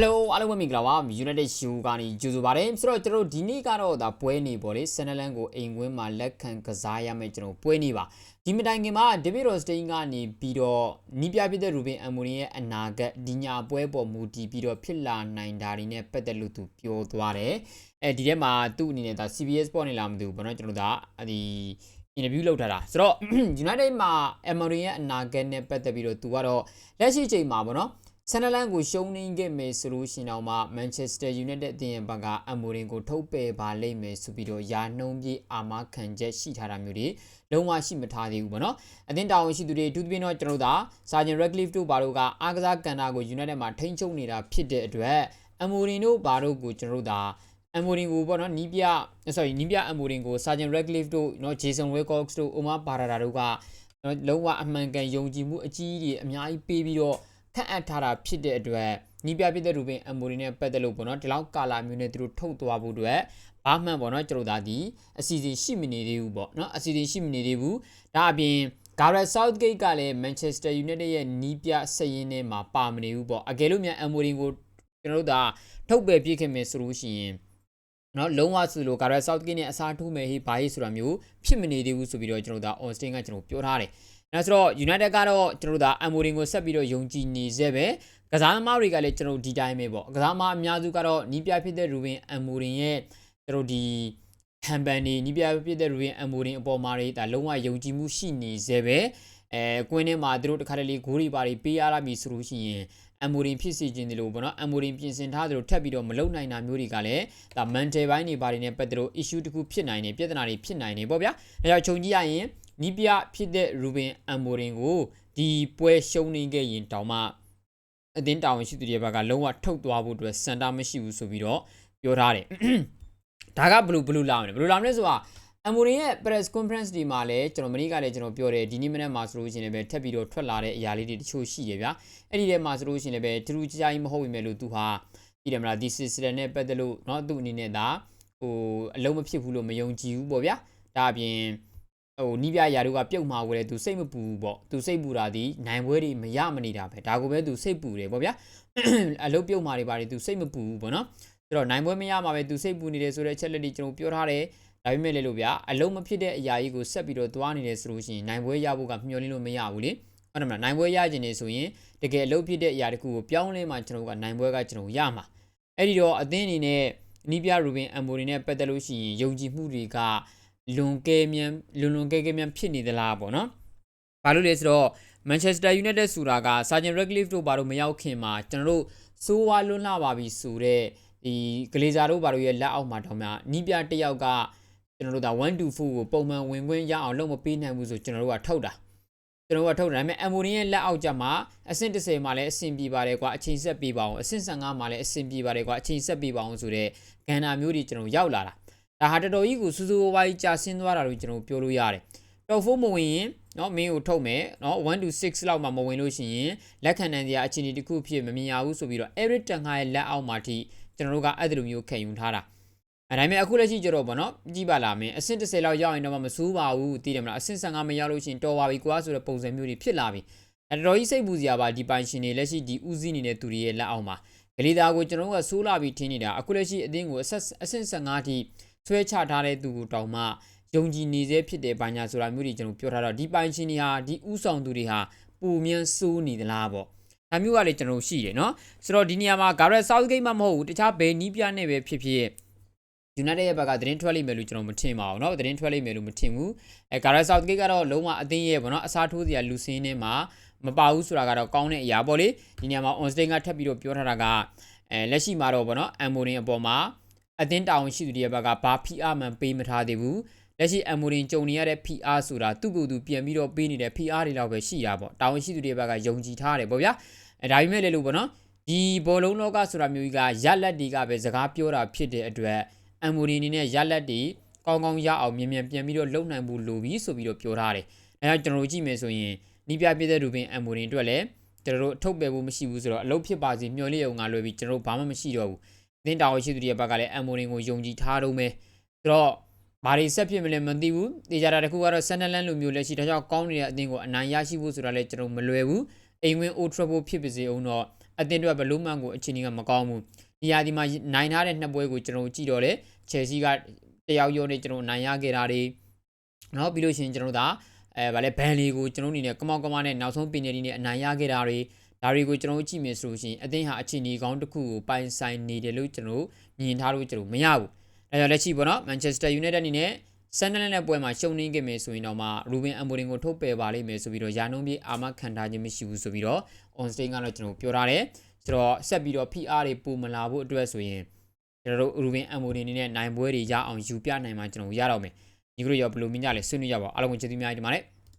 Hello အားလုံးပဲမင်္ဂလာပါ United Show ကနေကြိုဆိုပါရစေဆိုတော့ကျွန်တော်တို့ဒီနေ့ကတော့ဒါပွဲနေပေါ့လေဆန်နလန်ကိုအိမ်ကွင်းမှာလက်ခံကစားရမယ်ကျွန်တော်ပွဲနေပါဒီမတိုင်ခင်မှာ David Rostein ကနေပြီးတော့နီးပြပြတဲ့ Ruben Amorim ရဲ့အနာဂတ်ဒီညာပွဲပေါ်မူတည်ပြီးတော့ဖြစ်လာနိုင်တာတွေနဲ့ပတ်သက်လို့သူပြောသွားတယ်အဲဒီထဲမှာသူ့အနေနဲ့ဒါ CBS ပေါ်နေလားမသိဘူးဘောနော်ကျွန်တော်ဒါဒီ interview လုပ်ထားတာဆိုတော့ United မှာ Amorim ရဲ့အနာဂတ်နဲ့ပတ်သက်ပြီးတော့သူကတော့လက်ရှိချိန်မှာပေါ့နော် ဆန်ဒလန်ကိုရှုံးနိမ့်ခဲ့မယ်ဆိုလို့ရှိရင်တော့မှမန်ချက်စတာယူနိုက်တက်အသင်းရဲ့ဘက်ကအမိုရင်ကိုထုတ်ပယ်ပါလိမ့်မယ်ဆိုပြီးတော့ယာနှုံးပြေးအာမခံချက်ရှိထားတာမျိုးတွေလုံးဝရှိမထားသေးဘူးပေါ့နော်အသင်းတာဝန်ရှိသူတွေအထူးသဖြင့်တော့ကျွန်တော်တို့သာဆာဂျင်ရက်ကလစ်တို့ဘာတို့ကအားကစားကန်တာကိုယူနိုက်တက်မှာထိန်းချုပ်နေတာဖြစ်တဲ့အတွက်အမိုရင်တို့ဘာတို့ကိုကျွန်တော်တို့သာအမိုရင်ကိုပေါ့နော်နီးပြ sorry နီးပြအမိုရင်ကိုဆာဂျင်ရက်ကလစ်တို့နော်ဂျေဆန်ဝဲကော့စ်တို့အိုမာဘာရာတာတို့ကလုံးဝအမှန်ကန်ယုံကြည်မှုအကြီးကြီးအများကြီးပေးပြီးတော့ ခန့်အပ်ထားတာဖြစ်တဲ့အတွက်နီးပြပြတဲ့ရူပင်အမိုရီနဲ့ပတ်သက်လို့ပေါ့နော်ဒီလောက်ကာလာမျိုးနဲ့သူတို့ထုတ်သွားဖို့အတွက်ဘာမှန်ပေါ့နော်ကျွန်တော်သားဒီအစီအစဉ်ရှိမနေသေးဘူးပေါ့နော်အစီအစဉ်ရှိမနေသေးဘူးဒါအပြင် Gareth Southgate ကလည်း Manchester United ရဲ့နီးပြဆက်ရင်းထဲမှာပါမနေဘူးပေါ့အကယ်လို့များအမိုရီကိုကျွန်တော်တို့ဒါထုတ်ပယ်ပြစ်ခဲ့မယ်ဆိုလို့ရှိရင်နော်လုံးဝဆိုလို့ Gareth Southgate နဲ့အစားထိုးမယ်ဟိဘာဟိဆိုတာမျိုးဖြစ်မနေသေးဘူးဆိုပြီးတော့ကျွန်တော်တို့ဒါ on stage ကကျွန်တော်ပြောထားတယ် အဲဆိုတော့ United ကတော့ကျွန်တော်တို့ဒါ Amorim ကိုဆက်ပြီးတော့ယုံကြည်နေစေပဲကစားသမားတွေကလည်းကျွန်တော်ဒီတိုင်းပဲပေါ့ကစားသမားအများစုကတော့နီးပြဖြစ်တဲ့ Ruben Amorim ရဲ့ကျွန်တော်ဒီဟန်ပန်နေနီးပြဖြစ်တဲ့ Ruben Amorim အပေါ်မှာတွေဒါလုံးဝယုံကြည်မှုရှိနေစေပဲအဲကွင်းထဲမှာသူတို့တခါတလေဂိုးတွေပါတွေပေးရလာပြီဆိုလို့ရှိရင်အမိုရင်ဖြစ်စီခြင်းတယ်လို့ပေါ့နော်အမိုရင်ပြင်ဆင်ထားသလိုထပ်ပြီးတော့မလုံနိုင်တာမျိုးတွေကလည်းဒါ mental ဘိုင်းတွေဘာတွေနဲ့ပတ်သက်လို့ issue တခုဖြစ်နိုင်နေပြဿနာတွေဖြစ်နိုင်နေပေါ့ဗျာအဲကြောင့်ခြုံကြည့်ရရင် နီးပြဖြစ်တဲ့ရူဘင်အမ်မိုရင်ကိုဒီပွဲရှုံးနေခဲ့ရင်တောင်မှအတင်းတာဝန်ရှိသူတွေဘက်ကလုံးဝထုတ်သွားဖို့အတွက်စံတာမရှိဘူးဆိုပြီးတော့ပြောထားတယ်ဒါကဘလူးဘလူးလာမယ်ဘလူးလာမယ်ဆိုတာအမိုရင်ရဲ့ press conference ဒီမှာလည်းကျွန်တော်မနေ့ကလည်းကျွန်တော်ပြောတယ်ဒီနေ့မနေ့မှာဆိုလို့ရှိရင်လည်းထပ်ပြီးတော့ထွက်လာတဲ့အရာလေးတွေတချို့ရှိတယ်ဗျာအဲ့ဒီထဲမှာဆိုလို့ရှိရင်လည်းထူးထူးခြားခြားကြီးမဟုတ်ပေမဲ့လို့သူဟာဒီတယ်မလားဒီ system နဲ့ပတ်သက်လို့เนาะသူ့အနေနဲ့ဒါဟိုအလုံးမဖြစ်ဘူးလို့မယုံကြည်ဘူးပေါ့ဗျာဒါအပြင် ဟိုနီးပြရာတို့ကပြုတ်မှာကိုလည်းသူစိတ်မပူဘူးပေါ့သူစိတ်ပူတာဒီနိုင်ပွဲတွေမရမနေတာပဲဒါကိုပဲသူစိတ်ပူတယ်ပေါ့ဗျာအလုံးပြုတ်မှာတွေပါတယ်သူစိတ်မပူဘူးပေါ့နော်ဆိုတော့နိုင်ပွဲမရမှာပဲသူစိတ်ပူနေတယ်ဆိုတဲ့အချက်လက်တွေကျွန်တော်ပြောထားတယ်ဒါပေမဲ့လေလို့ဗျာအလုံးမဖြစ်တဲ့အရာကြီးကိုဆက်ပြီးတော့သွားနေတယ်ဆိုလို့ရှိရင်နိုင်ပွဲရဖို့ကမျှော်လင့်လို့မရဘူးလေဟုတ်တယ်မလားနိုင်ပွဲရခြင်းနေဆိုရင်တကယ်အလုံးဖြစ်တဲ့အရာတခုကိုပြောင်းလဲမှကျွန်တော်ကနိုင်ပွဲကကျွန်တော်ရမှာအဲ့ဒီတော့အသင်းအနေနဲ့နီးပြရူဘင်အမ်မိုရီနဲ့ပတ်သက်လို့ရှိရင်ယုံကြည်မှုတွေက လွန်ကဲမြန်လွန်လွန်ကဲကဲမြန်ဖြစ်နေသလားပေါ့နော်။ဘာလို့လဲဆိုတော့ Manchester United ဆိုတာက Sergeant Radcliffe တို့ဘာလို့မရောက်ခင်မှာကျွန်တော်တို့စိုးဝါလွန်းလာပါပြီဆိုတော့ဒီဂလေဇာတို့ဘာလို့ရဲ့လက်အောက်မှာတောင်မှနီးပြတစ်ယောက်ကကျွန်တော်တို့ဒါ1 to 4ကိုပုံမှန်ဝင်ခွင့်ရအောင်လုပ်မပေးနိုင်ဘူးဆိုကျွန်တော်တို့ကထုတ်တာကျွန်တော်တို့ကထုတ်တယ်ဒါပေမဲ့အမိုရင်ရဲ့လက်အောက်ကျမှအဆင့်30မှာလည်းအဆင်ပြေပါတယ်ကွာအချိန်ဆက်ပေးပါအောင်အဆင့်15မှာလည်းအဆင်ပြေပါတယ်ကွာအချိန်ဆက်ပေးပါအောင်ဆိုတော့ဂန်နာမျိုးတွေကျွန်တော်ရောက်လာတာ ဒါဟာတော်တော်ကြီးကိုစူးစူးဝါးဝါးကြီးကြာဆင်းသွားတာလို့ကျွန်တော်ပြောလို့ရတယ်တော်ဖို့မဝင်ရင်နော်မင်းကိုထုတ်မယ်နော်1 to 6လောက်မှမဝင်လို့ရှိရင်လက်ခံနိုင်စရာအခြေအနေတစ်ခုဖြစ်မမြင်ရဘူးဆိုပြီးတော့ every တန်ခါရဲ့လက်အောက်မှာထိကျွန်တော်တို့ကအဲ့ဒီလိုမျိုးခံယူထားတာအဲဒါပေမဲ့အခုလက်ရှိကြတော့ဗောနော်ကြည့်ပါလားမင်းအဆင့်30လောက်ရောက်ရင်တော့မစိုးပါဘူးသိတယ်မလားအဆင့်15မရောက်လို့ရှိရင်တော်ပါပြီကွာဆိုတဲ့ပုံစံမျိုးတွေဖြစ်လာပြီအဲတော်ကြီးစိတ်ပူစရာပါဒီပိုင်ရှင်တွေလက်ရှိဒီဦးစီးနေတဲ့သူတွေရဲ့လက်အောက်မှာဂလီတာကိုကျွန်တော်တို့ကစိုးလာပြီးထင်းနေတာအခုလက်ရှိအသင်းကိုအဆင့်15အထိ ဆွဲချထားတဲ့သူကိုတောင်မှယုံကြည်နေစေဖြစ်တယ်ဘာညာဆိုတာမျိုးတွေကျွန်တော်ပြောထားတော့ဒီပိုင်ရှင်တွေဟာဒီဥဆောင်သူတွေဟာပူမြန်းစိုးနေသလားပေါ့ဒါမျိုးကလည်းကျွန်တော်ရှိတယ်เนาะဆိုတော့ဒီနေရာမှာ Gareth Southgate မှမဟုတ်ဘူးတခြားဘယ်နီးပြနဲ့ပဲဖြစ်ဖြစ် United ရဲ့ဘက်ကသတင်းထွက်လိမ့်မယ်လို့ကျွန်တော်မထင်ပါဘူးเนาะသတင်းထွက်လိမ့်မယ်လို့မထင်ဘူးအဲ Gareth Southgate ကတော့လုံးဝအသင်းရဲ့ပေါ့เนาะအစားထိုးစရာလူစင်းထဲမှာမပါဘူးဆိုတာကတော့ကောင်းတဲ့အရာပေါ့လေဒီနေရာမှာ on stage ကထပ်ပြီးတော့ပြောထားတာကအဲလက်ရှိမှာတော့ပေါ့เนาะ Amorin အပေါ်မှာ အသင်းတာဝန်ရှိသူတွေရဲ့ဘက်ကဘာ PR မှပေးမထားသေးဘူးလက်ရှိ Amorin ကြုံနေရတဲ့ PR ဆိုတာသူ့ကိုယ်သူပြန်ပြီးတော့ပေးနေတဲ့ PR တွေလောက်ပဲရှိတာပေါ့တာဝန်ရှိသူတွေဘက်ကယုံကြည်ထားတယ်ပေါ့ဗျာအဲဒါပေမဲ့လည်းလို့ပေါ့နော်ဒီဘောလုံးလောကဆိုတာမျိုးကြီးကရက်လက်တွေကပဲစကားပြောတာဖြစ်တဲ့အတွက်အမ်မိုရီအနေနဲ့ရက်လက်တွေကောင်းကောင်းရအောင်မြန်မြန်ပြန်ပြီးတော့လုံနိုင်ဖို့လိုပြီဆိုပြီးတော့ပြောထားတယ်အဲဒါကျွန်တော်တို့ကြည့်မယ်ဆိုရင်နီးပြပြတဲ့ရူပင်အမ်မိုရီအတွက်လည်းကျွန်တော်တို့အထုတ်ပယ်ဖို့မရှိဘူးဆိုတော့အလုပ်ဖြစ်ပါစေမျှော်လင့်အောင်ငါလွယ်ပြီးကျွန်တော်တို့ဘာမှမရှိတော့ဘူး အသင်းတာဝန်ရှိသူတွေရဲ့ဘက်ကလည်းအမ်မိုရင်ကိုယုံကြည်ထားတော့မယ်ဆိုတော့ဘာတွေဆက်ဖြစ်မလဲမသိဘူးတေချာတာတခုကတော့ဆန်နလန်လိုမျိုးလက်ရှိဒါကြောင့်ကောင်းနေတဲ့အသင်းကိုအနိုင်ရရှိဖို့ဆိုတာလည်းကျွန်တော်မလွယ်ဘူးအိမ်ဝင်း Old Trafford ဖြစ်ပါစေအောင်တော့အသင်းအတွက်ဘလို့မှန်ကိုအခြေအနေကမကောင်းဘူးဒီဟာဒီမှာနိုင်ထားတဲ့နှစ်ပွဲကိုကျွန်တော်တို့ကြည့်တော့လေချယ်ဆီကတယောက်ရောနေကျွန်တော်နိုင်ရခဲ့တာတွေနော်ပြီးလို့ရှိရင်ကျွန်တော်တို့ဒါအဲဗာလဲဘန်လီကိုကျွန်တော်အနေနဲ့ကမောက်ကမနဲ့နောက်ဆုံးပင်နယ်ဒီနဲ့အနိုင်ရခဲ့တာတွေ ဒါတွေကိုကျွန်တော်တို့ကြည့်မယ်ဆိုလို့ရှိရင်အသင်းဟာအခြေအနေကောင်းတစ်ခုကိုပိုင်ဆိုင်နေတယ်လို့ကျွန်တော်တို့မြင်ထားလို့ကျွန်တော်မရဘူးအဲကြောင့်လက်ရှိပေါ့နော် Manchester United အနေနဲ့ဆန်နလန်နဲ့ပွဲမှာရှုံးနေခဲ့မယ်ဆိုရင်တော့မှရူဘင်အမ်ဘိုရင်ကိုထုတ်ပယ်ပါလိမ့်မယ်ဆိုပြီးတော့ယာနုံးပြေအာမခံထားခြင်းမရှိဘူးဆိုပြီးတော့ on stage ကတော့ကျွန်တော်ပြောထားတယ်ဆိုတော့ဆက်ပြီးတော့ PR တွေပုံမလာဖို့အတွက်ဆိုရင်ကျွန်တော်တို့ရူဘင်အမ်ဘိုရင်အနေနဲ့နိုင်ပွဲတွေရအောင်ယူပြနိုင်မှာကျွန်တော်ရတော့မယ်ဒီကလိုရောဘယ်လိုမြင်ကြလဲဆွေးနွေးကြပါအားလုံးကိုကျေးဇူးများတင်ပါတယ်